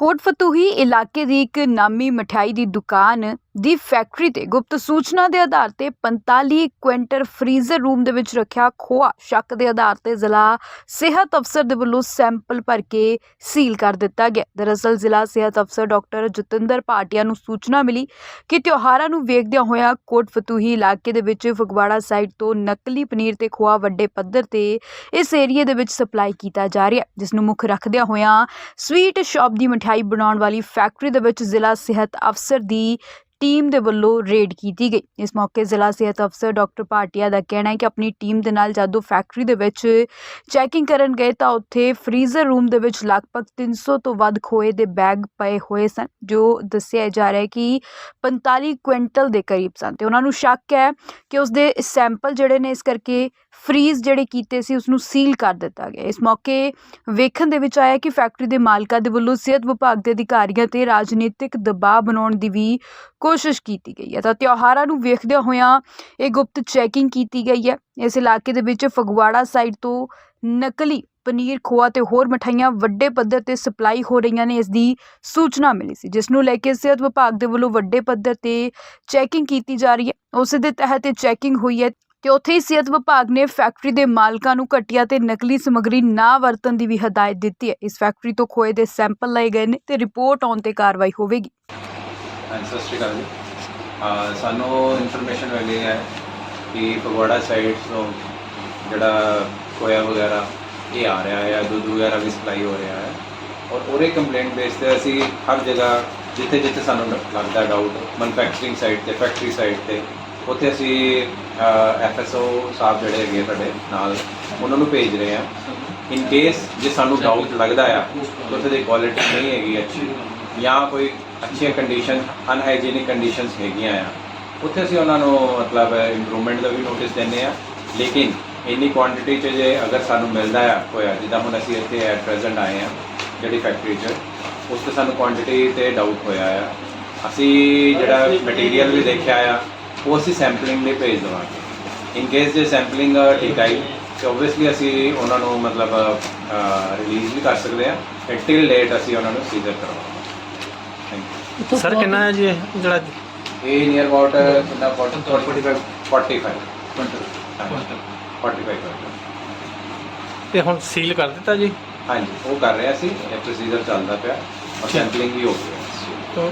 ਕੋਟ ਫਤੂਹੀ ਇਲਾਕੇ ਦੀ ਇੱਕ ਨਾਮੀ ਮਠਿਆਈ ਦੀ ਦੁਕਾਨ ਦੀ ਫੈਕਟਰੀ ਤੇ ਗੁਪਤ ਸੂਚਨਾ ਦੇ ਆਧਾਰ ਤੇ 45 ਕੁਇੰਟਲ ਫਰੀਜ਼ਰ ਰੂਮ ਦੇ ਵਿੱਚ ਰੱਖਿਆ ਖੋਆ। ਸ਼ੱਕ ਦੇ ਆਧਾਰ ਤੇ ਜ਼ਿਲ੍ਹਾ ਸਿਹਤ ਅਫਸਰ ਦੇ ਵੱਲੋਂ ਸੈਂਪਲ ਭਰ ਕੇ ਸੀਲ ਕਰ ਦਿੱਤਾ ਗਿਆ। ਦਰਅਸਲ ਜ਼ਿਲ੍ਹਾ ਸਿਹਤ ਅਫਸਰ ਡਾਕਟਰ ਜਤਿੰਦਰ ਭਾਟੀਆ ਨੂੰ ਸੂਚਨਾ ਮਿਲੀ ਕਿ ਤਿਉਹਾਰਾਂ ਨੂੰ ਵੇਖਦਿਆਂ ਹੋਇਆ ਕੋਟ ਫਤੂਹੀ ਇਲਾਕੇ ਦੇ ਵਿੱਚ ਫਗਵਾੜਾ ਸਾਈਡ ਤੋਂ ਨਕਲੀ ਪਨੀਰ ਤੇ ਖੋਆ ਵੱਡੇ ਪੱਧਰ ਤੇ ਇਸ ਏਰੀਏ ਦੇ ਵਿੱਚ ਸਪਲਾਈ ਕੀਤਾ ਜਾ ਰਿਹਾ ਜਿਸ ਨੂੰ ਮੁੱਖ ਰੱਖਦਿਆਂ ਹੋਇਆਂ ਸਵੀਟ ਸ਼ਾਪ ਦੀ ਮਠਿਆਈ ਬਣਾਉਣ ਵਾਲੀ ਫੈਕਟਰੀ ਦੇ ਵਿੱਚ ਜ਼ਿਲ੍ਹਾ ਸਿਹਤ ਅਫਸਰ ਦੀ ਟੀਮ ਦੇ ਵੱਲੋਂ ਰੇਡ ਕੀਤੀ ਗਈ। ਇਸ ਮੌਕੇ ਜ਼ਿਲ੍ਹਾ ਸਿਹਤ ਅਫਸਰ ਡਾਕਟਰ ਭਾਟੀਆ ਦਾ ਕਹਿਣਾ ਹੈ ਕਿ ਆਪਣੀ ਟੀਮ ਦੇ ਨਾਲ ਜਦੋਂ ਫੈਕਟਰੀ ਦੇ ਵਿੱਚ ਚੈਕਿੰਗ ਕਰਨ ਗਏ ਤਾਂ ਉੱਥੇ ਫਰੀਜ਼ਰ ਰੂਮ ਦੇ ਵਿੱਚ ਲਗਭਗ 300 ਤੋਂ ਵੱਧ ਖੋਏ ਦੇ ਬੈਗ ਪਏ ਹੋਏ ਸਨ, ਜੋ ਦੱਸਿਆ ਜਾ ਰਿਹਾ ਹੈ ਕਿ 45 ਕੁਇੰਟਲ ਦੇ ਕਰੀਬ ਸਨ। ਤੇ ਉਹਨਾਂ ਨੂੰ ਸ਼ੱਕ ਹੈ ਕਿ ਉਸ ਦੇ ਸੈਂਪਲ ਜਿਹੜੇ ਨੇ ਇਸ ਕਰਕੇ ਫਰੀਜ਼ ਜਿਹੜੇ ਕੀਤੇ ਸੀ ਉਸ ਨੂੰ ਸੀਲ ਕਰ ਦਿੱਤਾ ਗਿਆ। ਇਸ ਮੌਕੇ ਵੇਖਣ ਦੇ ਵਿੱਚ ਆਇਆ ਕਿ ਫੈਕਟਰੀ ਦੇ ਮਾਲਕਾਂ ਦੇ ਵੱਲੋਂ ਸਿਹਤ ਵਿਭਾਗ ਦੇ ਅਧਿਕਾਰੀਆਂ ਤੇ ਰਾਜਨੀਤਿਕ ਦਬਾਅ ਬਣਾਉਣ ਦੀ ਵੀ ਕੋਸ਼ਿਸ਼ ਕੀਤੀ ਗਈ ਹੈ। ਤਾਂ ਤਿਉਹਾਰਾਂ ਨੂੰ ਵੇਖਦਿਆਂ ਹੋਇਆਂ ਇਹ ਗੁਪਤ ਚੈਕਿੰਗ ਕੀਤੀ ਗਈ ਹੈ। ਇਸ ਇਲਾਕੇ ਦੇ ਵਿੱਚ ਫਗਵਾੜਾ ਸਾਈਡ ਤੋਂ ਨਕਲੀ ਪਨੀਰ ਖੋਆ ਤੇ ਹੋਰ ਮਠਾਈਆਂ, ਵੱਡੇ ਪੱਧਰ ਤੇ ਸਪਲਾਈ ਹੋ ਰਹੀਆਂ ਨੇ, ਇਸ ਦੀ ਸੂਚਨਾ ਮਿਲੀ ਸੀ, ਜਿਸ ਨੂੰ ਲੈ ਕੇ ਸਿਹਤ ਵਿਭਾਗ ਦੇ ਵੱਲੋਂ ਵੱਡੇ ਪੱਧਰ ਤੇ ਚੈਕਿੰਗ ਕੀਤੀ ਜਾ ਰਹੀ ਹੈ। ਉਸ ਦੇ ਤਹਿਤ ਇਹ ਚੈਕਿੰਗ ਹੋਈ ਹੈ ਤੇ ਉੱਥੇ ਹੀ ਸਿਹਤ ਵਿਭਾਗ ਨੇ ਫੈਕਟਰੀ ਦੇ ਮਾਲਕਾਂ ਨੂੰ ਘਟੀਆ ਤੇ ਨਕਲੀ ਸਮੱਗਰੀ ਨਾ ਵਰਤਣ ਦੀ ਵੀ ਹਦਾਇਤ ਦਿੱਤੀ ਹੈ। ਇਸ ਫੈਕਟਰੀ ਤੋਂ ਖੋਏ ਦੇ ਸੈਂਪਲ ਲਏ ਗਏ ਨੇ ਤੇ ਰਿਪੋਰਟ ਆਉਣ ਤੇ ਕਾਰਵਾਈ ਹੋਵੇਗੀ। ਹਾਂਜੀ ਸਤਿ ਸ਼੍ਰੀ ਅਕਾਲ ਜੀ। ਅਹ ਸਾਨੂੰ ਇਨਫੋਰਮੇਸ਼ਨ ਮਿਲੀ ਹੈ ਕਿ ਫਗਵਾੜਾ ਸਾਈਡ ਤੋਂ ਜਿਹੜਾ ਕੋਇਆ ਵਗੈਰਾ ਇਹ ਆ ਰਿਹਾ ਹੈ ਦੁੱਧ ਵਗੈਰਾ ਵੀ ਸਪਲਾਈ ਹੋ ਰਿਹਾ ਹੈ। ਔਰ ਉਹਦੇ ਕੰਪਲੇਂਟ ਬੇਸ ਤੇ ਅਸੀਂ ਹਰ ਜਗ੍ਹਾ ਜਿੱਥੇ ਜਿੱਥੇ ਸਾਨੂੰ ਲ- ਲੱਗਦਾ ਡਾਊਟ ਮੈਨੂਫੈਕਚਰਿੰਗ ਸਾਈਡ ਤੇ ਫੈਕਟਰੀ ਸਾਈਡ ਤੇ ਉੱਥੇ ਅਸੀਂ ਐਫਐਸਓ ਸਾਹਿਬ ਜਿਹੜੇ ਹੈਗੇ ਸਾਡੇ ਨਾਲ ਉਹਨਾਂ ਨੂੰ ਭੇਜ ਰਹੇ ਹਾਂ। ਇਨ ਕੇਸ ਜੇ ਸਾਨੂੰ ਡਾਊਟ ਲੱਗਦਾ ਆ ਕਿ ਉੱਥੇ ਦੀ ਕੁਆਲਿਟੀ ਨਹੀਂ ਹੈਗੀ ਅੱਛੀ। ਜਾਂ ਕੋਈ ਅੱਛੀਆਂ ਕੰਡੀਸ਼ਨ ਅਨਹਾਈਜੀਨਿਕ ਕੰਡੀਸ਼ਨਸ ਹੈਗੀਆਂ ਆ ਉੱਥੇ ਅਸੀਂ ਉਹਨਾਂ ਨੂੰ ਮਤਲਬ ਇੰਪਰੂਵਮੈਂਟ ਦਾ ਵੀ ਨੋਟਿਸ ਦਿੰਦੇ ਆ ਲੇਕਿਨ ਇੰਨੀ ਕੁਆਂਟੀਟੀ ਚ ਜੇ ਅਗਰ ਸਾਨੂੰ ਮਿਲਦਾ ਆ ਹੋਇਆ ਜਿੱਦਾਂ ਹੁਣ ਅਸੀਂ ਇੱਥੇ ਐਟ ਪ੍ਰੈਜ਼ੈਂਟ ਆਏ ਆ ਜਿਹੜੀ ਫੈਕਟਰੀ 'ਚ ਉਸ ਤੇ ਸਾਨੂੰ ਕੁਆਂਟੀਟੀ ਤੇ ਡਾਊਟ ਹੋਇਆ ਆ। ਅਸੀਂ ਜਿਹੜਾ ਮਟੀਰੀਅਲ ਵੀ ਦੇਖਿਆ। ਆ ਉਹ ਅਸੀਂ ਸੈਂਪਲਿੰਗ ਲਈ ਭੇਜ ਦੇਵਾਂਗੇ। ਇਨ ਕੇਸ ਜੇ ਸੈਂਪਲਿੰਗ ਠੀਕ ਆਈ ਤੇ ਓਬਵੀਅਸਲੀ ਅਸੀਂ ਉਹਨਾਂ ਨੂੰ ਮਤਲਬ ਰਿਲੀਜ਼ ਵੀ ਕਰ ਸਕਦੇ ਆ ਟਿਲ ਡੇਟ ਅਸੀਂ ਉਹਨਾਂ ਨੂੰ ਸੀਜ਼ਰ ਕਰਵਾਵਾਂਗੇ। ਥੈਂਕ ਸਰ ਕਿੰਨਾ ਹੈ ਜੀ ਇਹ ਜਿਹੜਾ ਇਹ ਨੀਅਰ ਅਬਾਊਟ ਕਿੰਨਾ 45 45 45 45 ਤੇ ਹੁਣ ਸੀਲ ਕਰ ਦਿੱਤਾ ਜੀ? ਹਾਂਜੀ ਉਹ ਕਰ ਰਿਹਾ ਸੀ ਇਹ ਪ੍ਰੋਸੀਜਰ ਚੱਲਦਾ ਪਿਆ ਔਰ ਸੈਂਪਲਿੰਗ ਵੀ ਹੋ ਗਿਆ। ਤਾਂ